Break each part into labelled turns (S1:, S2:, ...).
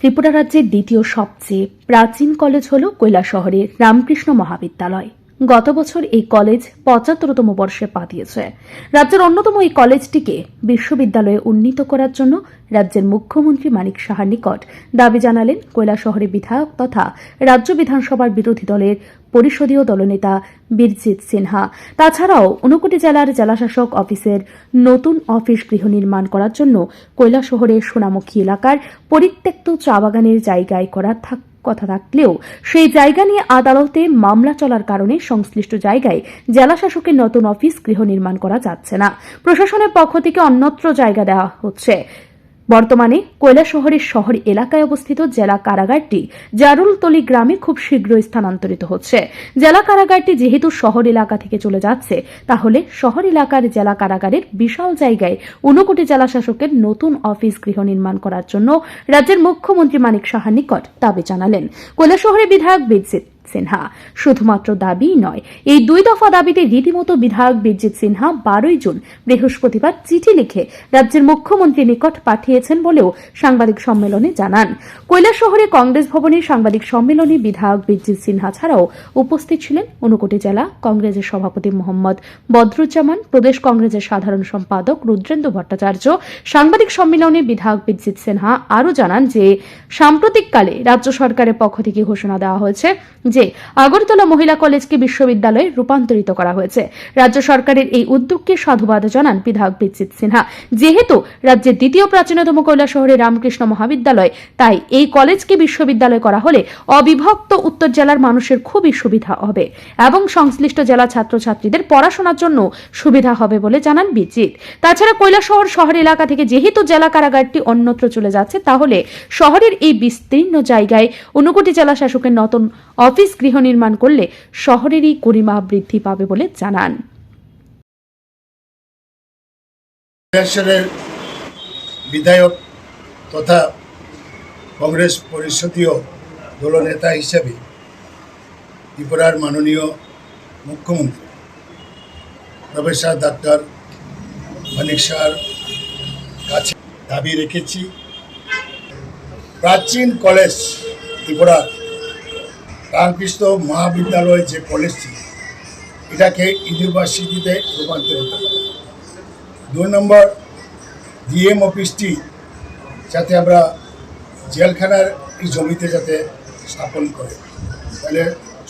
S1: ত্রিপুরা রাজ্যের দ্বিতীয় সবচেয়ে প্রাচীন কলেজ হল কৈলাসহরের রামকৃষ্ণ মহাবিদ্যালয়। গত বছর এই কলেজ পঁচাত্তরতম বর্ষে পা দিয়েছে। রাজ্যের অন্যতম এই কলেজটিকে বিশ্ববিদ্যালয়ে উন্নীত করার জন্য রাজ্যের মুখ্যমন্ত্রী মানিক সাহার নিকট দাবি জানালেন কৈলাসহরের বিধায়ক তথা রাজ্য বিধানসভার বিরোধী দলের পরিষদীয় দলনেতা বীরজিৎ সিনহা। তাছাড়াও ঊনকোটি জেলার জেলাশাসক অফিসের নতুন অফিস গৃহ নির্মাণ করার জন্য কৈলাসহরের সোনামুখী এলাকার পরিত্যক্ত চা বাগানের জায়গায় করার থাক কথা থাকলেও সেই জায়গা নিয়ে আদালতে মামলা চলার কারণে সংশ্লিষ্ট জায়গায় জেলা শাসকের নতুন অফিস গৃহ নির্মাণ করা যাচ্ছে না। প্রশাসনের পক্ষ থেকে অন্যত্র জায়গা দেওয়া হচ্ছে। বর্তমানে কয়লা শহরের শহর এলাকায় অবস্থিত জেলা কারাগারটি জারুলতলি গ্রামে খুব শীঘ্র স্থানান্তরিত হচ্ছে। জেলা কারাগারটি যেহেতু শহর এলাকা থেকে চলে যাচ্ছে, তাহলে শহর এলাকার জেলা কারাগারের বিশাল জায়গায় ঊনকোটি জেলা শাসকের নতুন অফিস গৃহ নির্মাণ করার জন্য রাজ্যের মুখ্যমন্ত্রী মানিক সাহার নিকট দাবি জানালেন। কয়লা শহরের বিধায়ক বিজিত সিনহা। শুধুমাত্র দাবিই নয়, এই দুই দফা দাবিতে রীতিমতো বিধায়ক বিরজিৎ সিনহা বারোই জুন বৃহস্পতিবার চিঠি লিখে রাজ্যের মুখ্যমন্ত্রীর নিকট পাঠিয়েছেন বলেও সাংবাদিক সম্মেলনে জানান। কৈলাসহরে কংগ্রেস ভবনে সাংবাদিক সম্মেলনে বিধায়ক বিরজিৎ সিনহা ছাড়াও উপস্থিত ছিলেন ঊনকোটি জেলা কংগ্রেসের সভাপতি মোহাম্মদ বদরুজ্জামান, প্রদেশ কংগ্রেসের সাধারণ সম্পাদক রুদ্রেন্দ্র ভট্টাচার্য। সাংবাদিক সম্মেলনে বিধায়ক বিরজিৎ সিনহা আরও জানান যে, সাম্প্রতিককালে রাজ্য সরকারের পক্ষ থেকে ঘোষণা দেওয়া হয়েছে যে আগরতলা মহিলা কলেজকে বিশ্ববিদ্যালয়ে রূপান্তরিত করা হয়েছে। রাজ্য সরকারের এই উদ্যোগকে সাধুবাদ জানান বিধায়ক বিচিত সিনহা। যেহেতু রাজ্যের দ্বিতীয় প্রাচীনতম কৈলাস শহরের রামকৃষ্ণ মহাবিদ্যালয়, তাই এই কলেজকে বিশ্ববিদ্যালয় করা হলে অবিভক্ত উত্তর জেলার মানুষের খুবই সুবিধা হবে এবং সংশ্লিষ্ট জেলা ছাত্রছাত্রীদের পড়াশোনার জন্য সুবিধা হবে বলে জানান বিচিত তাছাড়া কৈলাসহর শহর এলাকা থেকে যেহেতু জেলা কারাগারটি অন্যত্র চলে যাচ্ছে, তাহলে শহরের এই বিস্তীর্ণ জায়গায় ঊনকোটি জেলা শাসকের নতুন অফিস গৃহ নির্মাণ করলে শহরেরই গরিমা বৃদ্ধি পাবে বলে জানান।
S2: বিধায়ক তথা কংগ্রেস পরিষদীয় দলনেতা হিসেবে ত্রিপুরার মাননীয় মুখ্যমন্ত্রী, প্রফেসর ডাক্তার মানিক শাহর কাছে দাবি রেখেছি। প্রাচীন কলেজ ত্রিপুরার রামকৃষ্ণ মহাবিদ্যালয় যে কলেজটি এটাকে ইউনিভার্সিটিতে রূপান্তরিত করা দুই নম্বর ডিএম অফিসটি যাতে আমরা জেলখানার এই জমিতে যাতে স্থাপন করে, তাহলে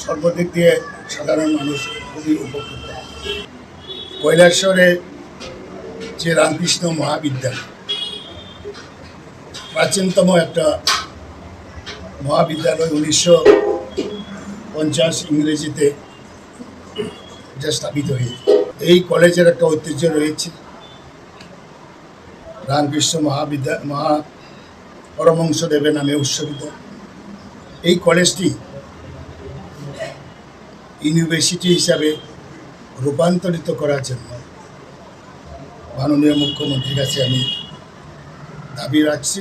S2: সর্বদিক দিয়ে সাধারণ মানুষ খুবই উপকৃত। কৈলাসরে যে রামকৃষ্ণ মহাবিদ্যালয়, প্রাচীনতম একটা মহাবিদ্যালয় উনিশশো পঞ্চাশ ইংরেজিতে যা স্থাপিত হয়েছে। এই কলেজের একটা ঐতিহ্য রয়েছে। রামকৃষ্ণ মহাবিদ্যা, মহা পরমংশ দেবের নামে উৎসবিত এই কলেজটি ইউনিভার্সিটি হিসাবে রূপান্তরিত করার জন্য মাননীয় মুখ্যমন্ত্রীর কাছে আমি দাবি রাখছি।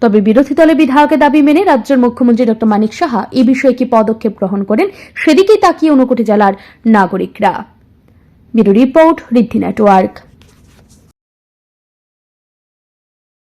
S1: তবে বিরোধী দলের বিধায়কের দাবি মেনে রাজ্যের মুখ্যমন্ত্রী ডক্টর মানিক সাহা এ বিষয়ে কি পদক্ষেপ গ্রহণ করেন সেদিকেই তাকিয়ে ঊনকোটি জেলার নাগরিকরা। Report Riddhi network.